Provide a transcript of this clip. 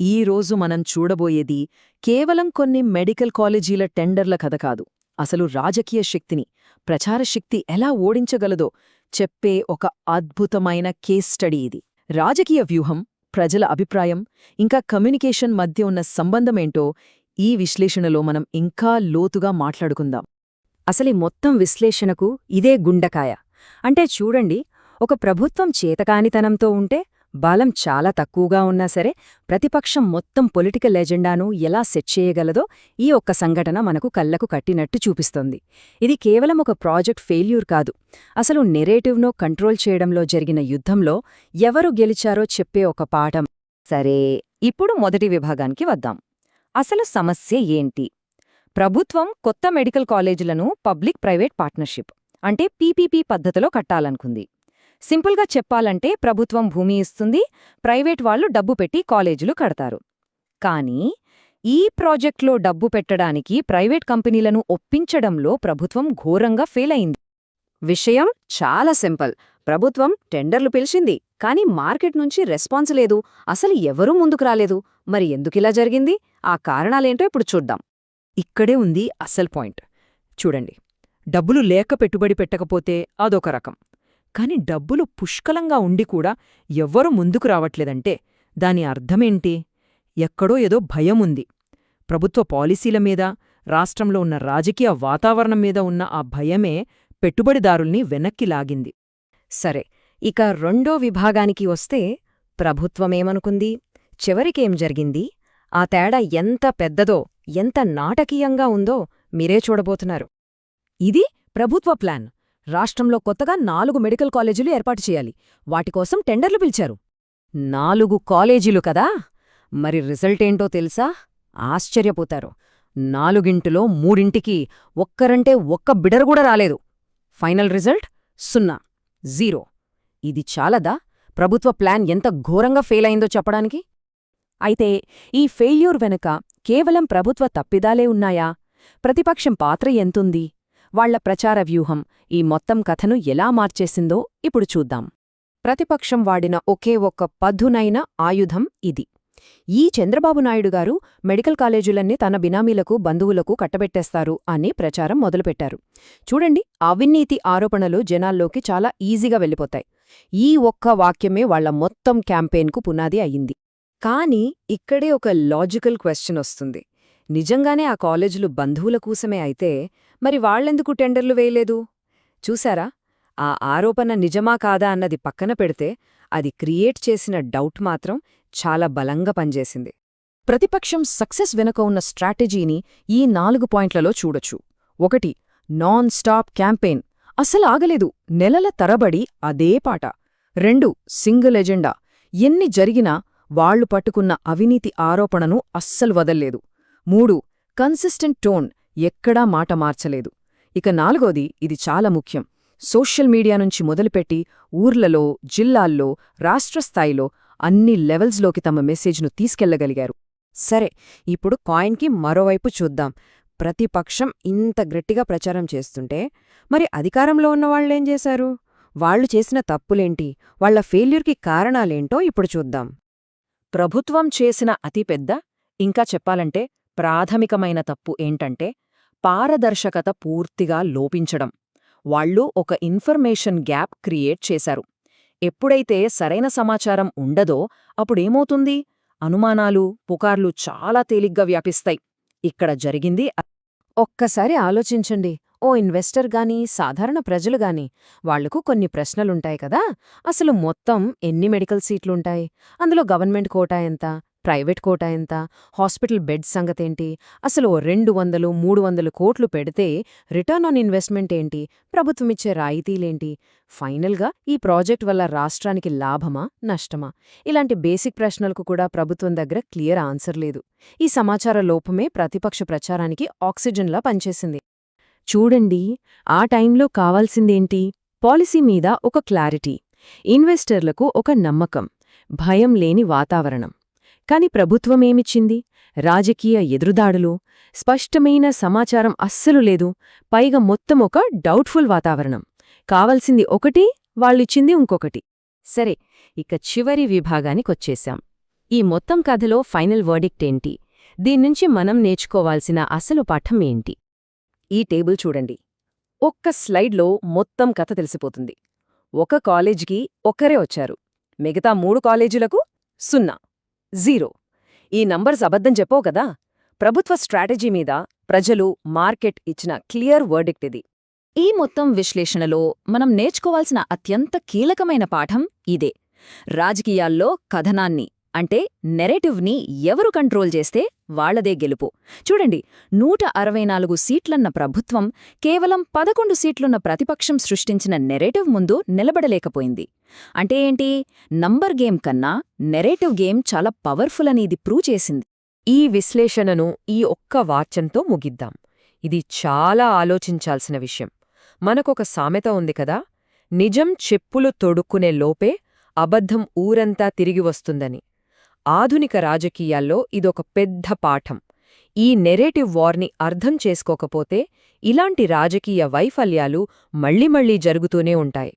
ఈ రోజు మనం చూడబోయేది కేవలం కొన్ని మెడికల్ కాలేజీల టెండర్ల కథ కాదు. అసలు రాజకీయ శక్తిని ప్రచార శక్తి ఎలా ఓడించగలదో చెప్పే ఒక అద్భుతమైన కేస్ స్టడీ ఇది. రాజకీయ వ్యూహం ప్రజల అభిప్రాయం ఇంకా కమ్యూనికేషన్ మధ్య ఉన్న సంబంధమేంటో ఈ విశ్లేషణలో మనం ఇంకా లోతుగా మాట్లాడుకుందాం. అసలి మొత్తం విశ్లేషణకు ఇదే గుండకాయ అంటే చూడండి ఒక ప్రభుత్వం చేతకానితనంతో ఉంటే బలం చాలా తక్కువగా ఉన్నా సరే ప్రతిపక్షం మొత్తం పొలిటికల్ ఎజెండాను ఎలా సెట్ చేయగలదో ఈ ఒక్క సంఘటన మనకు కళ్ళకు కట్టినట్టు చూపిస్తోంది. ఇది కేవలం ఒక ప్రాజెక్ట్ ఫెయిల్యూర్ కాదు. అసలు నెరేటివ్ను కంట్రోల్ చేయడంలో జరిగిన యుద్ధంలో ఎవరు గెలిచారో చెప్పే ఒక పాఠం. సరే ఇప్పుడు మొదటి విభాగానికి వద్దాం. అసలు సమస్య ఏంటి? ప్రభుత్వం కొత్త మెడికల్ కాలేజీలను పబ్లిక్ ప్రైవేట్ పార్ట్నర్షిప్ అంటే పీపీపీ పద్ధతిలో కట్టాలనుకుంది. సింపుల్గా చెప్పాలంటే ప్రభుత్వం భూమి ఇస్తుంది ప్రైవేట్ వాళ్ళు డబ్బు పెట్టి కాలేజీలు కడతారు. కానీ ఈ ప్రాజెక్ట్లో డబ్బు పెట్టడానికి ప్రైవేట్ కంపెనీలను ఒప్పించడంలో ప్రభుత్వం ఘోరంగా ఫెయిల్ అయింది. విషయం చాలా సింపుల్. ప్రభుత్వం టెండర్లు పిలిచింది కానీ మార్కెట్ నుంచి రెస్పాన్స్ లేదు. అసలు ఎవరూ ముందుకు రాలేదు? మరి ఎందుకిలా జరిగింది? ఆ కారణాలేంటో ఇప్పుడు చూద్దాం. ఇక్కడే ఉంది అసలు పాయింట్. చూడండి. డబ్బులు లేక పెట్టుబడి పెట్టకపోతే అదొక రకం. కాని డబ్బులు పుష్కలంగా ఉండి కూడా ఎవ్వరూ ముందుకు రావట్లేదంటే దాని అర్థమేంటి? ఎక్కడో ఏదో భయముంది ప్రభుత్వ పాలసీల మీద రాష్ట్రంలో ఉన్న రాజకీయ వాతావరణం మీద ఉన్న ఆ భయమే పెట్టుబడిదారుల్ని వెనక్కి లాగింది. సరే ఇక రెండో విభాగానికి వస్తే ప్రభుత్వమేమనుకుంది? చివరికేం జరిగింది? ఆ తేడా ఎంత పెద్దదో ఎంత నాటకీయంగా ఉందో మీరే చూడబోతున్నారు. ఇది ప్రభుత్వ ప్లాన్. రాష్ట్రంలో కొత్తగా నాలుగు మెడికల్ కాలేజీలు ఏర్పాటు చేయాలి. వాటికోసం టెండర్లు పిలిచారు. నాలుగు కాలేజీలు కదా? మరి రిజల్టేంటో తెలుసా? ఆశ్చర్యపోతారు. నాలుగింటిలో మూడింటికి ఒక్కరంటే ఒక్క బిడర్ కూడా రాలేదు. ఫైనల్ రిజల్ట్ సున్నా జీరో. ఇది చాలదా? ప్రభుత్వ ప్లాన్ ఎంత ఘోరంగా ఫెయిల్ అయిందో చెప్పడానికి? అయితే ఈ ఫెయిల్యూర్ వెనుక కేవలం ప్రభుత్వ తప్పిదాలే ఉన్నాయా? ప్రతిపక్షం పాత్ర ఎంతుంది? వాళ్ళ ప్రచార వ్యూహం ఈ మొత్తం కథను ఎలా మార్చేసిందో ఇప్పుడు చూద్దాం. ప్రతిపక్షం వాడిన ఒకే ఒక్క పద్ధునైన ఆయుధం ఇది. ఈ చంద్రబాబు నాయుడు గారు మెడికల్ కాలేజీలన్నీ తన బినామీలకు బంధువులకు కట్టబెట్టేస్తారు అని ప్రచారం మొదలుపెట్టారు. చూడండి అవినీతి ఆరోపణలు జనాల్లోకి చాలా ఈజీగా వెళ్ళిపోతాయి. ఈ ఒక్క వాక్యమే వాళ్ళ మొత్తం క్యాంపెయిన్కు పునాది అయింది. కానీ ఇక్కడే ఒక లాజికల్ క్వశ్చన్ వస్తుంది. నిజంగానే ఆ కాలేజీలు బంధువుల కోసమే అయితే మరి వాళ్ళెందుకు టెండర్లు వేయలేదు? చూశారా? ఆ ఆరోపణ నిజమా కాదా అన్నది పక్కన పెడితే అది క్రియేట్ చేసిన డౌట్ మాత్రం చాలా బలంగా పనిచేసింది. ప్రతిపక్షం సక్సెస్ వెనుక ఉన్న స్ట్రాటజీని ఈ నాలుగు పాయింట్లలో చూడొచ్చు. ఒకటి నాన్ స్టాప్ క్యాంపెయిన్. అసలు ఆగలేదు. నెలల తరబడి అదే పాట. రెండు సింగిల్ ఎజెండా. ఎన్ని జరిగినా వాళ్ళు పట్టుకున్న అవినీతి ఆరోపణను అస్సలు వదల్లేదు. మూడు కన్సిస్టెంట్ టోన్ ఎక్కడా మాట మార్చలేదు. ఇక నాలుగోది ఇది చాలా ముఖ్యం. సోషల్ మీడియా నుంచి మొదలుపెట్టి ఊర్లలో జిల్లాల్లో రాష్ట్రస్థాయిలో అన్ని లెవెల్స్లోకి తమ మెసేజ్ను తీసుకెళ్ళగలిగారు. సరే ఇప్పుడు కాయిన్కి మరోవైపు చూద్దాం. ప్రతిపక్షం ఇంత గట్టిగా ప్రచారం చేస్తుంటే మరి అధికారంలో ఉన్నవాళ్ళేం చేశారు? వాళ్ళు చేసిన తప్పులేంటి? వాళ్ళ ఫెయిల్యూర్కి కారణాలేంటో ఇప్పుడు చూద్దాం. ప్రభుత్వం చేసిన అతిపెద్ద ఇంకా చెప్పాలంటే ప్రాథమికమైన తప్పు ఏంటంటే పారదర్శకత పూర్తిగా లోపించడం. వాళ్ళు ఒక ఇన్ఫర్మేషన్ గ్యాప్ క్రియేట్ చేశారు. ఎప్పుడైతే సరైన సమాచారం ఉండదో అప్పుడేమవుతుంది? అనుమానాలు పుకార్లు చాలా తేలిగ్గా వ్యాపిస్తాయి. ఇక్కడ జరిగింది ఒక్కసారి ఆలోచించండి. ఓ ఇన్వెస్టర్ గాని సాధారణ ప్రజలు గాని వాళ్ళకు కొన్ని ప్రశ్నలుంటాయి కదా? అసలు మొత్తం ఎన్ని మెడికల్ సీట్లుంటాయి? అందులో గవర్నమెంట్ కోటా ఎంత? ప్రైవేట్ కోటా ఎంత? హాస్పిటల్ బెడ్ సంగతేంటి? అసలు ఓ రెండు వందలు మూడు వందలు కోట్లు పెడితే రిటర్న్ ఆన్ ఇన్వెస్ట్మెంట్ ఏంటి? ప్రభుత్వమిచ్చే రాయితీలేంటి? ఫైనల్గా ఈ ప్రాజెక్ట్ వల్ల రాష్ట్రానికి లాభమా నష్టమా? ఇలాంటి బేసిక్ ప్రశ్నలకు కూడా ప్రభుత్వం దగ్గర క్లియర్ ఆన్సర్ లేదు. ఈ సమాచార లోపమే ప్రతిపక్ష ప్రచారానికి ఆక్సిజన్లా పనిచేసింది. చూడండి ఆ టైంలో కావాల్సిందేంటి? పాలసీ మీద ఒక క్లారిటీ. ఇన్వెస్టర్లకు ఒక నమ్మకం. భయం లేని వాతావరణం. కాని ప్రభుత్వమేమిచ్చింది? రాజకీయ ఎదురుదాడులు స్పష్టమైన సమాచారం అస్సలు లేదు పైగా మొత్తం ఒక డౌట్ఫుల్ వాతావరణం. కావలసింది ఒకటి వాళ్ళిచ్చింది ఇంకొకటి. సరే ఇక చివరి విభాగానికొచ్చేశాం. ఈ మొత్తం కథలో ఫైనల్ వర్డిక్ట్ ఏంటి? దీన్నుంచి మనం నేర్చుకోవాల్సిన అసలు పాఠం ఏంటి? ఈ టేబుల్ చూడండి. ఒక్క స్లైడ్లో మొత్తం కథ తెలిసిపోతుంది. ఒక కాలేజీకి ఒక్కరే వచ్చారు. మిగతా మూడు కాలేజీలకు సున్నా. జీరో. ఈ నంబర్స్ అబద్ధం చెప్పవు కదా? ప్రభుత్వ స్ట్రాటజీ మీద ప్రజలు మార్కెట్ ఇచ్చిన క్లియర్ వర్డిక్ట్ ఇది. ఈ మొత్తం విశ్లేషణలో మనం నేర్చుకోవాల్సిన అత్యంత కీలకమైన పాఠం ఇదే. రాజకీయాల్లో కథనాన్ని అంటే నెరేటివ్ని ఎవరు కంట్రోల్ చేస్తే వాళ్ళదే గెలుపు. చూడండి నూట అరవై నాలుగు సీట్లన్న ప్రభుత్వం కేవలం పదకొండు సీట్లున్న ప్రతిపక్షం సృష్టించిన నెరేటివ్ ముందు నిలబడలేకపోయింది. అంటే ఏంటి? నంబర్ గేమ్ కన్నా నెరేటివ్ గేమ్ చాలా పవర్ఫుల్ అని ఇది ప్రూవ్ చేసింది. ఈ విశ్లేషణను ఈ ఒక్క వాచ్యంతో ముగిద్దాం. ఇది చాలా ఆలోచించాల్సిన విషయం. మనకొక సామెత ఉంది కదా నిజం చెప్పులు తొడుక్కునే లోపే అబద్ధం ఊరంతా తిరిగి వస్తుందని. ఆధునిక రాజకీయాల్లో ఇదొక పెద్ద పాఠం. ఈ నెరేటివ్ వార్ని అర్థం చేసుకోకపోతే ఇలాంటి రాజకీయ వైఫల్యాలు మళ్ళీ మళ్ళీ జరుగుతూనే ఉంటాయి.